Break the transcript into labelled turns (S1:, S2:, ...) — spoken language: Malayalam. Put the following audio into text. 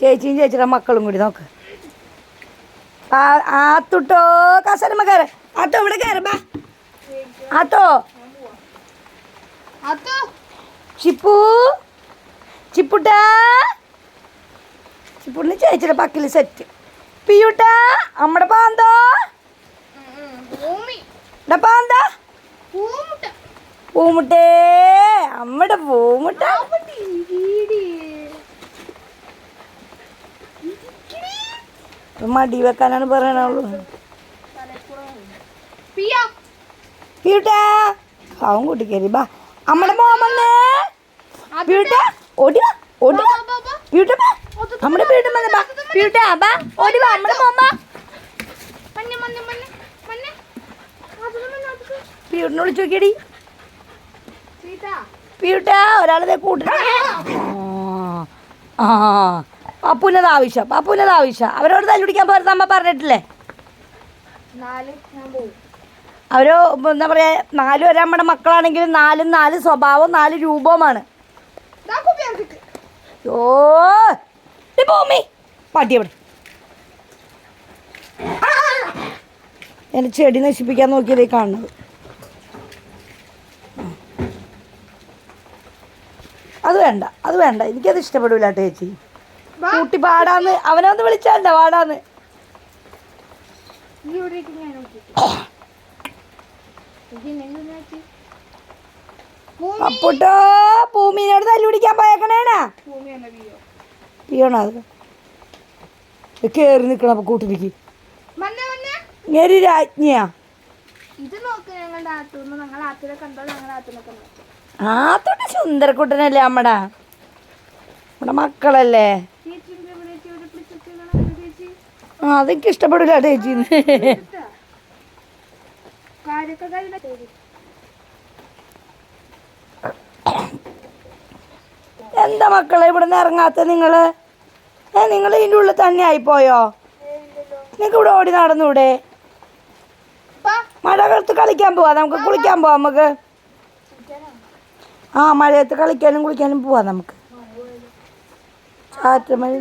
S1: ചേച്ചിയും ചേച്ചിയുടെ മക്കളും കൂടി നോക്ക്. ആ ആത്തുട്ടോ കസരമ്മ കയറ. ആട്ടോ ഇവിടെ കയറ ബാ. ആട്ടോ
S2: അതോ
S1: ചിപ്പു. ചിപ്പുട്ടാ. ചിപ്പുണ്ണി ചേച്ചിയുടെ പക്കിൽ സെറ്റ് പിയുട്ടാ അമ്മടെ പാന്തോ. പാന്താ.
S2: പൂമുട്ടേ
S1: അമ്മടെ പൂമുട്ട. മടി വെക്കാനാണ് പറയണുള്ളൂ അവൻ കൂട്ടി കയറി ബാ. അമ്മടെ മോൻ വന്നേ. പിയൂട്ടാ ഓടി വാ ഓടി വാ. പിയൂട്ടാ ബാ. നമ്മുടെ പിയൂട്ട വന്നേ ബാ. പിയൂട്ടാ ബാ ഓടി വാ
S2: മോമ
S1: പിയൂട്ടിനെ വിളിച്ചു നോക്കിയടി. പിയൂട്ടാ ഒരാളെ കൂട്ടാ ആ. പപ്പുനത് ആവശ്യം പപ്പുനത് ആവശ്യം. അവരോട് തല്ലുപിടിക്കാൻ പോരുന്ന അമ്മ പറഞ്ഞിട്ടില്ലേ? അവർ എന്താ പറയാ നാലും ഒരു നമ്മുടെ മക്കളാണെങ്കിൽ നാലും നാല് സ്വഭാവം നാല് രൂപവുമാണ്. ഓ പാട്ടി അവിടെ. ചെടി നശിപ്പിക്കാൻ നോക്കിയതേ കാണുന്നത്. അത് വേണ്ട അത് വേണ്ട. എനിക്കത് ഇഷ്ടപ്പെടില്ല ചേച്ചി. കൂട്ടി പാടാന്ന് അവനൊന്ന് വിളിച്ചാണ്ട പാടാന്ന് അപ്പുട്ടോ ഭൂമിനോട് തല്ലു പിടിക്കാൻ പോയേക്കണേനാ പിയോണോ അത്? കേറി നിൽക്കണം അപ്പൊ കൂട്ടിരിക്ക്. ഞെരി രാജ്ഞിയാ.
S2: ഇത് നോക്ക് ഞങ്ങളുടെ ആത്തൂന്ന്. ഞങ്ങൾ ആത്തിനെ കണ്ടോ? ഞങ്ങളുടെ ആത്തിനൊക്കെ നോക്കും.
S1: ആ തൊട്ട് സുന്ദരക്കുട്ടനല്ലേ അമ്മടാ? നമ്മുടെ മക്കളല്ലേ
S2: ചേച്ചി ഇവിടെ ഇവിടെ ചേച്ചി ഇവിടെ പിടിച്ചിട്ട് ചേച്ചി
S1: ആ അതെനിക്ക് ഇഷ്ടപ്പെടില്ല
S2: ശരി
S1: എന്താ മക്കളെ ഇവിടെ നിന്ന് ഇറങ്ങാത്ത നിങ്ങൾ? ഏ നിങ്ങൾ ഇതിന്റെ ഉള്ളിൽ തന്നെ ആയിപ്പോയോ? നിങ്ങൾക്ക് ഇവിടെ ഓടി നടന്നൂടെ?
S2: വാ.
S1: മഴ കാലത്ത് കളിക്കാൻ പോവാ നമുക്ക് കുളിക്കാൻ പോവാ നമുക്ക്. ആ മഴയത്ത് കളിക്കാനും കുളിക്കാനും പോവാ നമുക്ക്. ചാറ്റ മഴ